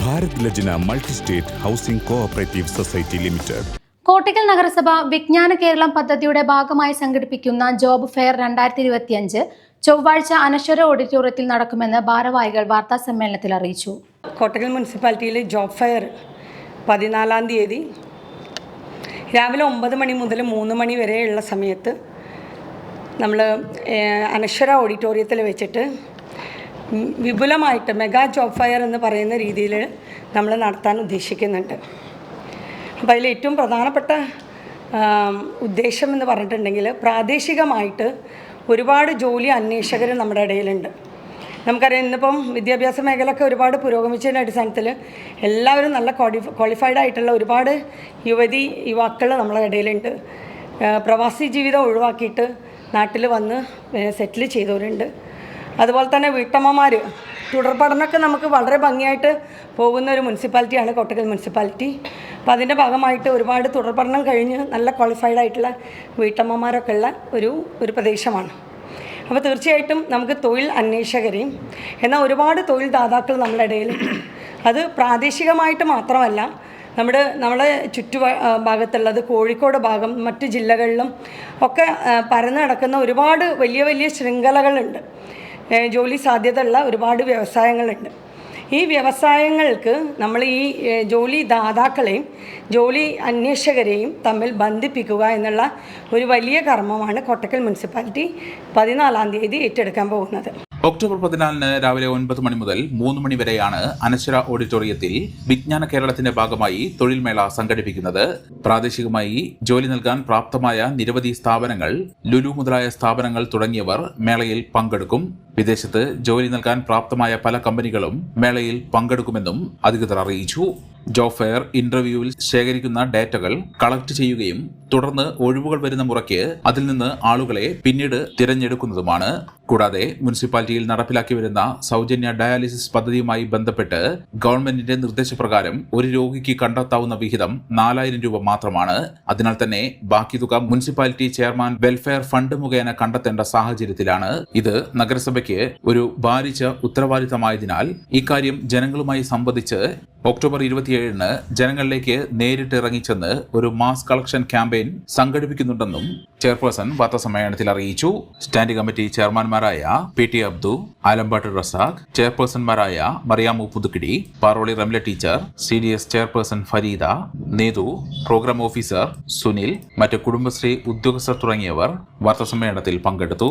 Bharat Lajna multi state housing cooperative society limited. Kottakkal നഗരസഭ വിജ്ഞാന കേരളം പദ്ധതിയുടെ ഭാഗമായി സംഘടിപ്പിക്കുന്ന ജോബ് ഫെയർ രണ്ടായിരത്തി ഇരുപത്തിയഞ്ച് ചൊവ്വാഴ്ച അനശ്വര ഓഡിറ്റോറിയത്തിൽ നടക്കുമെന്ന് ഭാരവാഹികൾ വാർത്താ സമ്മേളനത്തിൽ അറിയിച്ചു. കോട്ടക്കൽ മുനിസിപ്പാലിറ്റിയിലെ ജോബ് ഫെയർ പതിനാലാം തീയതി രാവിലെ ഒമ്പത് മണി മുതൽ മൂന്ന് മണി വരെയുള്ള സമയത്ത് നമ്മൾ അനശ്വര ഓഡിറ്റോറിയത്തിൽ വെച്ചിട്ട് വിപുലമായിട്ട് മെഗാ ജോബ് ഫയർ എന്ന് പറയുന്ന രീതിയിൽ നമ്മൾ നടത്താൻ ഉദ്ദേശിക്കുന്നുണ്ട്. അപ്പോൾ അതിൽ ഏറ്റവും പ്രധാനപ്പെട്ട ഉദ്ദേശം എന്ന് പറഞ്ഞിട്ടുണ്ടെങ്കിൽ പ്രാദേശികമായിട്ട് ഒരുപാട് ജോലി അന്വേഷകർ നമ്മുടെ ഇടയിലുണ്ട്. നമുക്കറിയാം ഇന്നിപ്പം വിദ്യാഭ്യാസ മേഖലയൊക്കെ ഒരുപാട് പുരോഗമിച്ചതിന്റെ അടിസ്ഥാനത്തിൽ എല്ലാവരും നല്ല ക്വാളി ക്വാളിഫൈഡ് ആയിട്ടുള്ള ഒരുപാട് യുവതി യുവാക്കൾ നമ്മളെ ഇടയിലുണ്ട്. പ്രവാസി ജീവിതം ഒഴിവാക്കിയിട്ട് നാട്ടിൽ വന്ന് സെറ്റിൽ ചെയ്തവരുണ്ട്. അതുപോലെ തന്നെ വീട്ടമ്മമാർ തുടർ പഠനമൊക്കെ നമുക്ക് വളരെ ഭംഗിയായിട്ട് പോകുന്ന ഒരു മുനിസിപ്പാലിറ്റിയാണ് കോട്ടക്കൽ മുനിസിപ്പാലിറ്റി. അപ്പോൾ അതിന്റെ ഭാഗമായിട്ട് ഒരുപാട് തുടർ പഠനം കഴിഞ്ഞ് നല്ല ക്വാളിഫൈഡ് ആയിട്ടുള്ള വീട്ടമ്മമാരൊക്കെ ഉള്ള ഒരു ഒരു പ്രദേശമാണ്. അപ്പോൾ തീർച്ചയായിട്ടും നമുക്ക് തൊഴിൽ അന്വേഷകരെയും എന്നാൽ ഒരുപാട് തൊഴിൽ ദാതാക്കൾ നമ്മുടെ ഇടയിൽ അത് പ്രാദേശികമായിട്ട് മാത്രമല്ല നമ്മുടെ നമ്മളെ ചുറ്റു ഭാഗത്തുള്ളത് കോഴിക്കോട് ഭാഗം മറ്റ് ജില്ലകളിലും ഒക്കെ പരന്നു കിടക്കുന്ന ഒരുപാട് വലിയ വലിയ ശൃംഖലകളുണ്ട്. ജോലി സാധ്യതയുള്ള ഒരുപാട് വ്യവസായങ്ങളുണ്ട്. ഈ വ്യവസായങ്ങൾക്ക് നമ്മൾ ഈ ജോലി ദാതാക്കളെയും ജോലി അന്വേഷകരെയും തമ്മിൽ ബന്ധിപ്പിക്കുക എന്നുള്ള ഒരു വലിയ കർമ്മമാണ് കൊട്ടക്കൽ മുനിസിപ്പാലിറ്റി പതിനാലാം തീയതി ഏറ്റെടുക്കാൻ പോകുന്നത്. ഒക്ടോബർ പതിനാലിന് രാവിലെ ഒൻപത് മണി മുതൽ മൂന്ന് മണി വരെയാണ് അനശ്വര ഓഡിറ്റോറിയത്തിൽ വിജ്ഞാന കേരളത്തിന്റെ ഭാഗമായി തൊഴിൽമേള സംഘടിപ്പിക്കുന്നത്. പ്രാദേശികമായി ജോലി നൽകാൻ പ്രാപ്തമായ നിരവധി സ്ഥാപനങ്ങൾ ലുലു മുതലായ സ്ഥാപനങ്ങൾ തുടങ്ങിയവർ മേളയിൽ പങ്കെടുക്കും. വിദേശത്ത് ജോലി നൽകാൻ പ്രാപ്തമായ പല കമ്പനികളും മേളയിൽ പങ്കെടുക്കുമെന്നും അധികൃതർ അറിയിച്ചു. ജോബ് ഫെയർ ഇന്റർവ്യൂവിൽ ശേഖരിക്കുന്ന ഡേറ്റകൾ കളക്ട് ചെയ്യുകയും തുടർന്ന് ഒഴിവുകൾ വരുന്ന മുറയ്ക്ക് അതിൽ നിന്ന് ആളുകളെ പിന്നീട് തിരഞ്ഞെടുക്കുന്നതുമാണ്. കൂടാതെ മുനിസിപ്പാലിറ്റിയിൽ നടപ്പിലാക്കി വരുന്ന സൗജന്യ ഡയാലിസിസ് പദ്ധതിയുമായി ബന്ധപ്പെട്ട് ഗവൺമെന്റിന്റെ നിർദ്ദേശപ്രകാരം ഒരു രോഗിക്ക് കണ്ടെത്താവുന്ന വിഹിതം നാലായിരം രൂപ മാത്രമാണ്. അതിനാൽ തന്നെ ബാക്കി തുക മുനിസിപ്പാലിറ്റി ചെയർമാൻ വെൽഫെയർ ഫണ്ട് മുഖേന കണ്ടെത്തേണ്ട സാഹചര്യത്തിലാണ്. ഇത് നഗരസഭയ്ക്ക് ഒരു ഭാരിച്ച ഉത്തരവാദിത്തമായതിനാൽ ഇക്കാര്യം ജനങ്ങളുമായി സംബന്ധിച്ച് ഒക്ടോബർ ഇരുപത്തിയേഴിന് ജനങ്ങളിലേക്ക് നേരിട്ട് ഇറങ്ങിച്ചെന്ന് ഒരു മാസ് കളക്ഷൻ ക്യാമ്പയിൻ സംഘടിപ്പിക്കുന്നുണ്ടെന്നും ചെയർപേഴ്സൺ വാർത്താസമ്മേളനത്തിൽ അറിയിച്ചു. സ്റ്റാൻഡിംഗ് കമ്മിറ്റി ചെയർമാൻമാരായ P T Abdu Alampatt Razak ചെയർപേഴ്സൺമാരായ Mariyamu Puthukkidi Paroli Ramla teacher C D S chairperson Fareeda Nethu programme officer Sunil മറ്റ് കുടുംബശ്രീ ഉദ്യോഗസ്ഥർ തുടങ്ങിയവർ വാർത്താസമ്മേളനത്തിൽ പങ്കെടുത്തു.